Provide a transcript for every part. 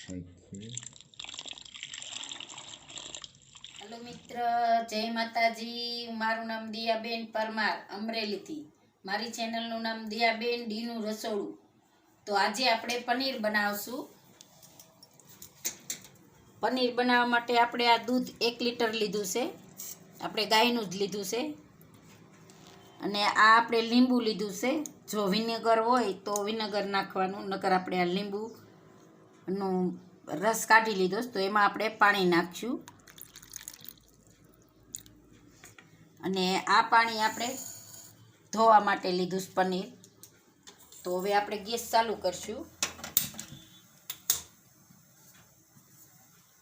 સાઈડથી હેલો મિત્ર, જય માતાજી. મારું નામ દિયાબેન પરમાર અમરેલીથી. મારી ચેનલનું નામ દિયાબેન ડીનું રસોડું. તો આજે આપણે પનીર બનાવશું. પનીર બનાવવા માટે આપણે આ દૂધ એક લીટર લીધું છે. આપણે ગાયનું જ લીધું છે. અને આ આપણે લીંબુ લીધું છે. જો વિનેગર હોય તો વિનેગર નાખવાનું, નકર આપણે આ લીંબુનું રસ કાઢી લીધો તો એમાં આપણે પાણી નાખશું. અને આ પાણી આપણે ધોવા માટે લીધું પનીર. તો હવે આપણે ગેસ ચાલુ કરશું.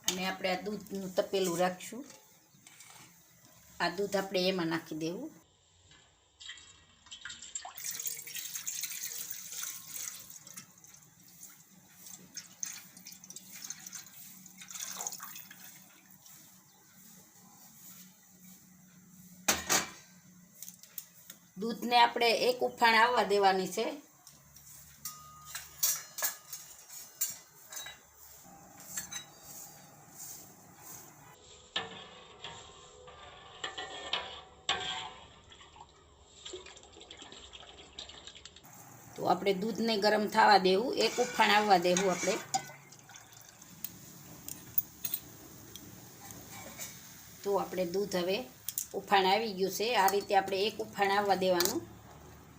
અને આપણે આ દૂધનું તપેલું રાખશું. આ દૂધ આપણે એમાં નાખી દેવું. દૂધને આપણે એક ઉફાણ આવવા દેવાની છે. તો આપણે દૂધને ગરમ થવા દેવું, એક ઉફાણ આવવા દેવું આપણે. તો આપણે દૂધ હવે ઉફાણ આવી ગયું છે. આ રીતે આપણે એક ઉફાણ આવવા દેવાનું.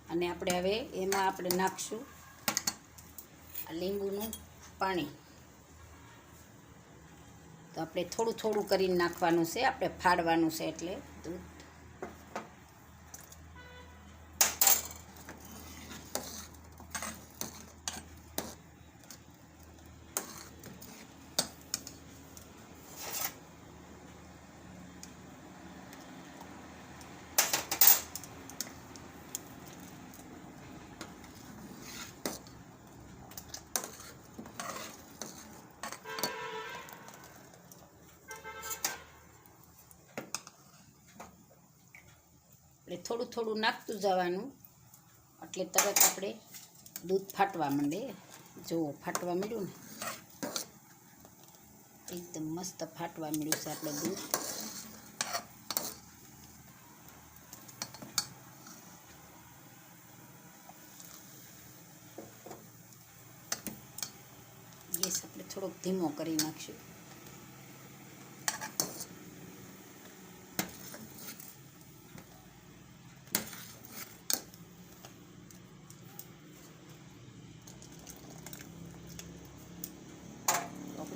અને આપણે હવે એમાં આપણે નાખશું લીંબુનું પાણી. તો આપણે થોડું થોડું કરીને નાખવાનું છે. આપણે ફાડવાનું છે એટલે દૂધ. એટલે થોડું થોડું નાખતું જવાનું એટલે તરત આપણે દૂધ ફાટવા માંડે. જો ફાટવા મળ્યું ને? એકદમ મસ્ત ફાટવા મળ્યું છે આપણે દૂધ. ગેસ આપણે થોડોક ધીમો કરી નાખશું.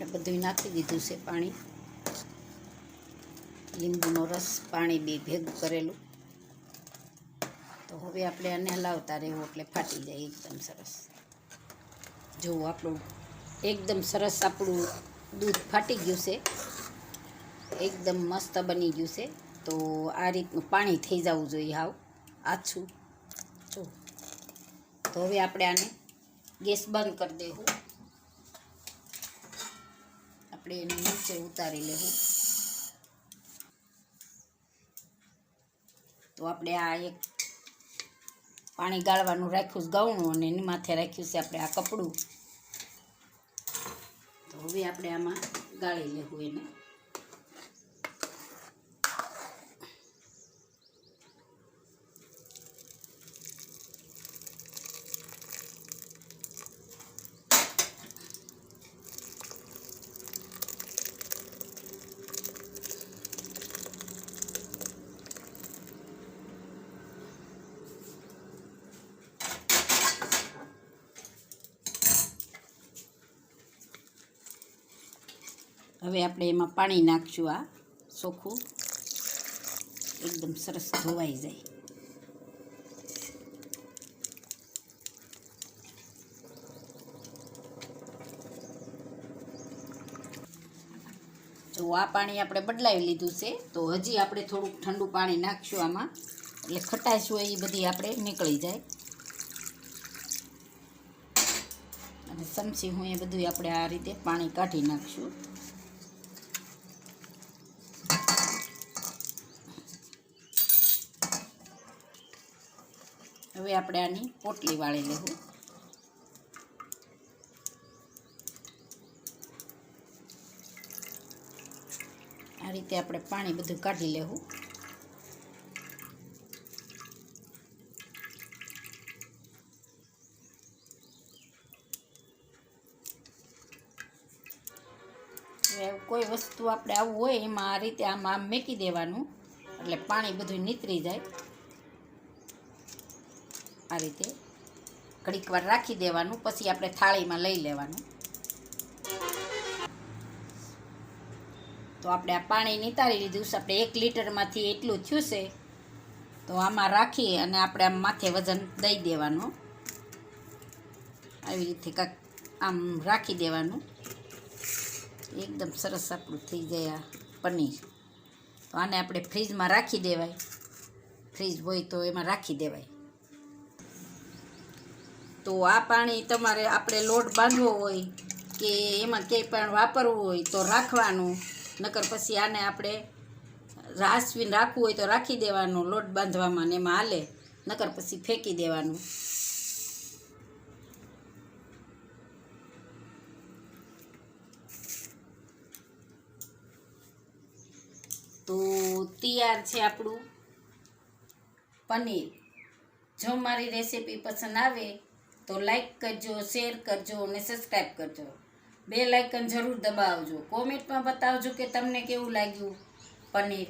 આપણે બધું નાખી દીધું છે પાણી. લીંબુનો રસ પાણી બે ભેગું કરેલું. તો હવે આપણે આને હલાવતા રહેવું એટલે ફાટી જાય એકદમ સરસ. જો આપણું એકદમ સરસ આપણું દૂધ ફાટી ગયું છે. એકદમ મસ્ત બની ગયું છે. તો આ રીતનું પાણી થઈ જવું જોઈએ હાવ, આછું. જો. તો હવે આપણે આને ગેસ બંધ કરી દેવું. આપણે એને નીચે ઉતારી લેવું. તો આપણે આ એક પાણી ગાળવાનું રાખ્યું ગૌણું અને એની માથે રાખ્યું છે આપણે આ કપડું. તો હવે આપણે આમાં ગાળી લેવું એને. હવે આપણે એમાં પાણી નાખશું આ ચોખ્ખું. એકદમ સરસ ધોવાઈ જાય. જો આ પાણી આપણે બદલાવી લીધું છે. તો હજી આપણે થોડુંક ઠંડુ પાણી નાખશું આમાં. એટલે ખટાશ હોય એ બધી આપણે નીકળી જાય. અને સમસી હું એ બધું આપણે આ રીતે પાણી કાઢી નાખશું. હવે આપણે આની પોટલી વાળી લેવું. આ રીતે આપણે પાણી બધું કાઢી લેવું. કોઈ વસ્તુ આપણે આવું હોય એમાં આ રીતે આમ આમ મેકી દેવાનું, એટલે પાણી બધું નીતરી જાય. આ રીતે ઘડીક વાર રાખી દેવાનું, પછી આપણે થાળીમાં લઈ લેવાનું. તો આપણે આ પાણી નિતારી લીધું છે. આપણે એક લીટરમાંથી એટલું થયું છે. તો આમાં રાખી અને આપણે આમ માથે વજન દઈ દેવાનું. આવી રીતે કાંક આમ રાખી દેવાનું. એકદમ સરસ આપણું થઈ જાય પનીર. તો આને આપણે ફ્રીજમાં રાખી દેવાય. ફ્રીજ હોય તો એમાં રાખી દેવાય. તો આ પાણી તમારે આપણે લોટ બાંધવો હોય કે એમાં ક્યાંય પણ વાપરવું હોય તો રાખવાનું. નકર પછી આને આપણે રાસવીને રાખવું હોય તો રાખી દેવાનું લોટ બાંધવામાં ને એમાં હાલે. નકર પછી ફેંકી દેવાનું. તો તૈયાર છે આપણું પનીર. જો મારી રેસીપી પસંદ આવે તો લાઈક કરજો શેર કરજો અને સબસ્ક્રાઈબ કરજો. બે લાઇકન જરૂર દબાવજો. કોમેન્ટમાં બતાવજો કે તમને કેવું લાગ્યું પનીર.